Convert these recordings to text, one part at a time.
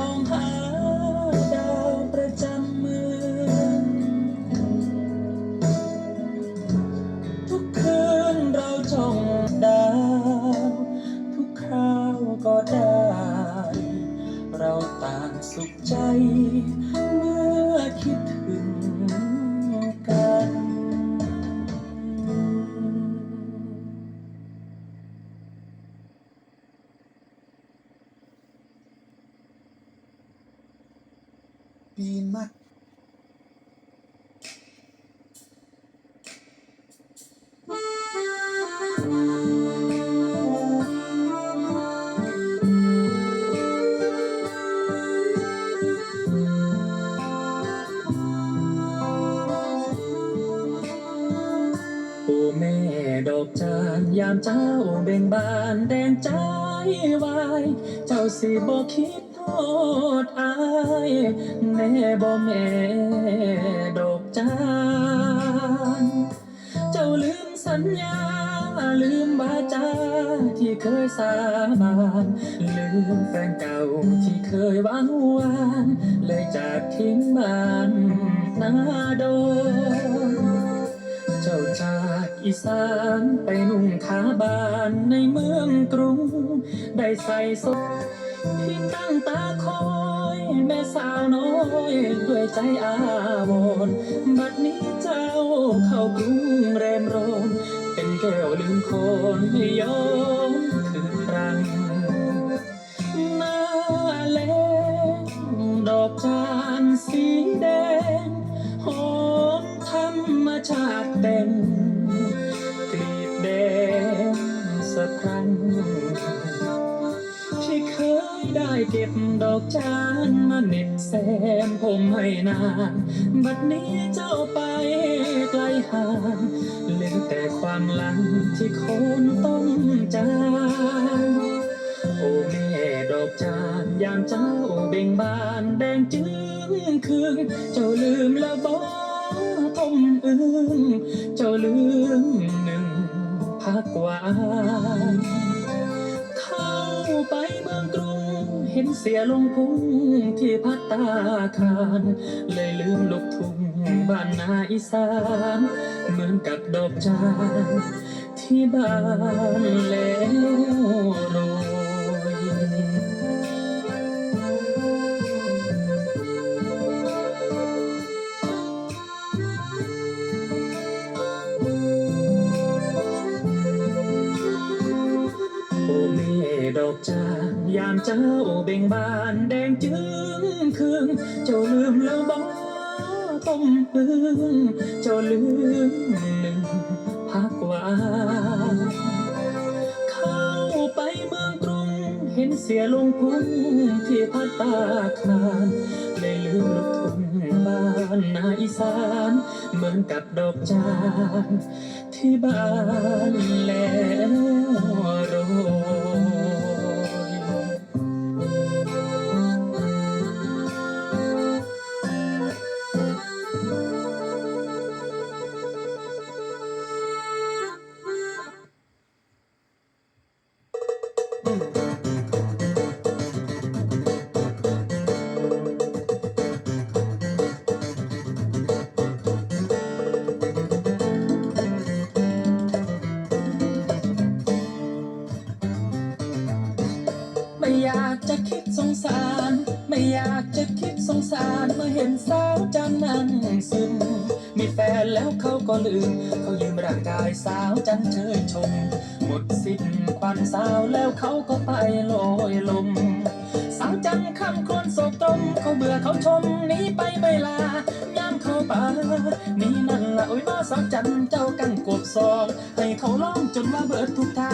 มองหาดาวประจำเมืองทุกคืนเราจ้องดาวทุกคราวก็ได้ เราต่างสุขใจ เมื่อคิดถึง ดอกจานยามเจ้าเบ่งบานแดงใจวาย เจ้าสิบ่คิดโทษอายแน่บ่แม่ดอกจานเจ้าลืมสัญญาลืมบาจาที่เคยสาบานลืมแฟนเก่าที่เคยหวังหวาน เลยจากทิ้งบ้านนาโดน อีสานไปนุ่งขาบานในเมืองกรุง ได้ใส่สดที่ตั้งตาคอย แม่สาวน้อยด้วยใจอาวรบัดนี้เจ้าเข้ากรุงแรมร้อนเป็นแก้วลืมคนไม่ยอม ที่เคยได้เก็บดอกจานมาเน็บแซมผมให้นาน บัดนี้เจ้าไปไกลห่างเหลือแต่ความหลังที่คนต้องจางโอ้แม่ดอกจานยามเจ้าเบ่งบานแดงจึงคืนเจ้าลืมแล้วบ่ทมอึ้งเจ้าลืมหนึ่งพักหวาน ห็นเสียลงพุงที่พัตตาคารเลยลืมลูกทุ่งบ้านนาอีสาน เหมือนกับดอกจานที่บ้านแล้วโร จ้าเบ่งบานแดงจึงคืนเจ้าลืมแล้วบ่ต้มอึ้งเจ้าลืมหนึ่งพักหวาเข้าไปเมืองกรุง เห็นเสียลงพุงที่พัตตาคารเลยลืมลูกทุ่งบ้านนาอีสาน เหมือนกับดอกจานที่บ้านแล้วโร งซึมมีแฟนแล้วเขาก็ลืม เขายืมร่างกายสาวจันเชยชม หมดสิ้นควันสาวแล้วเขาก็ไปลอยลม สาวจันคำครวญโศกตรม เขาเบื่อเขาชมหนีไปไม่ลายามเข้าป่านี่นั่นละโอ้ยน้อสาวจันเจ้ากังกบซองให้เขาร้องจนว่าเบิดทุกท่า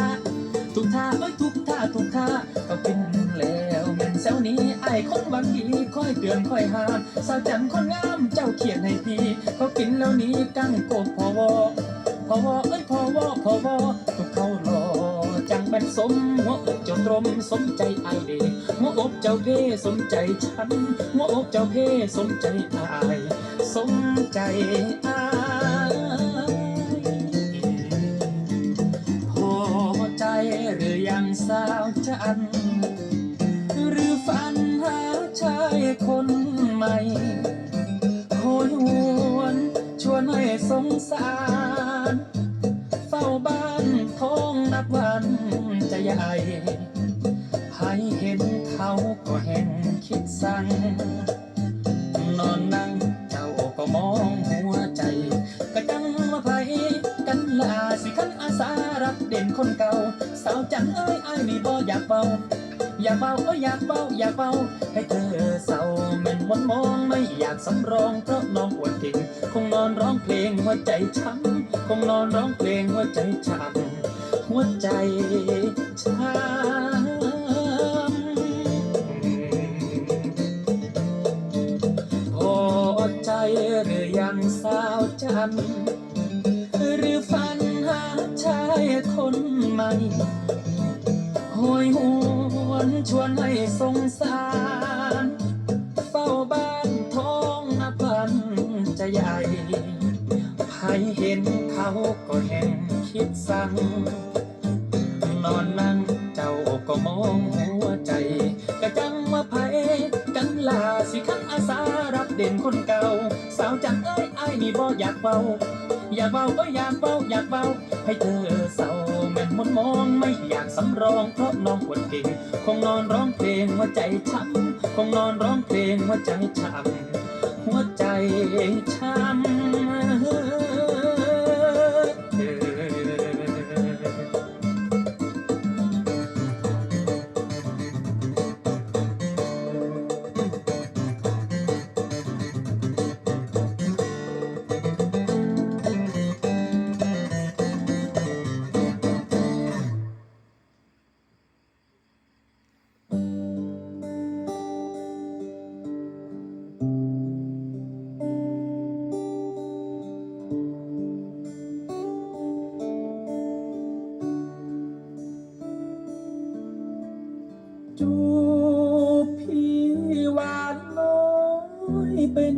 ทุกท่าเอ้ยทุกท่าทุกท่าก็เป็นแล้วแม่นแซวนี้ไอ้คนหวังดีคอยเตือนคอยห้ามสาวจันคนง เขียนให้พี่เขากินแล้วหนี้กั้งโกบพอวอพอวอเอ้ยพอวอพอวอทุกเขารอจังเป็นสมหัวอกเจ้าตรมสมใจไอเดหัวอกเจ้าเพสมใจฉันหัวอกเจ้าเพสมใจอายสมใจอายพอใจหรือยังสาวจัน ใหญ่ใครเห็นเขาก็แห่งคิดสั่งนอนนั่งเจ้าก็มองหัวใจกระจังมาไผกันลาสิขันอาสารับเด่นคนเก่า สาวจังเอ้ยไอ้ายมีบ่อยากเบาอยากเบาเอ้ยอยากเบาอยากเบาให้เธอเศร้าแม่นมนมองไม่อยากสำรองเพราะน้องปวดเก่งคงนอนร้องเพลงหัวใจช้ำคงนอนร้องเพลงหัวใจช้ำ วใจช้ำพอใจหรือยังสาวจันหรือฝันหาชายคนใหม่หอยหวนชวนให้สงสาร เฝ้าบ้านท้องอพันจะใหญ่ใครเห็นเขาก็แห่งคิดสั่ง วใจกะจังว่าไผกันลาสิคันอาสารับเด่นคนเก่า สาวจังเอ้ยไอ้ายนี่บ่อยากเบาอยากเบาเอ้ยอยากเบาอยากเบาให้เธอเศร้าแม่นมนมองไม่อยากสำรองเพราะน้องอวดเก่งคงนอนร้องเพลงหัวใจช้ำคงนอนร้องเพลงหัวใจช้ำหัวใจช้ำ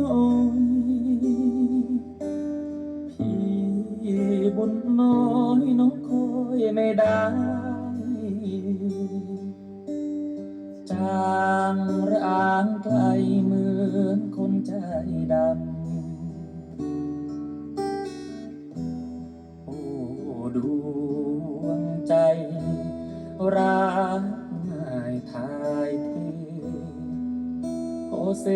น่อยพี่บุญน้อยน้องคอยไม่ได้จางร้างไกลเหมือนคนใจดำโอ้ดวงใจรักง่ เซ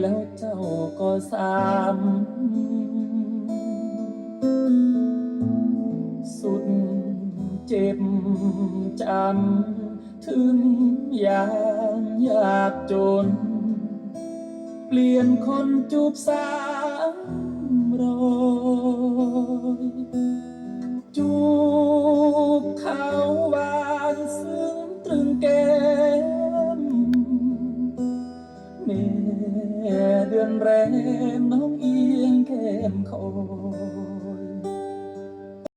แล้วเจ้าก็สามสุดเจ็บจำถึงอย่างยากจน เปลี่ยนคนจูบสาม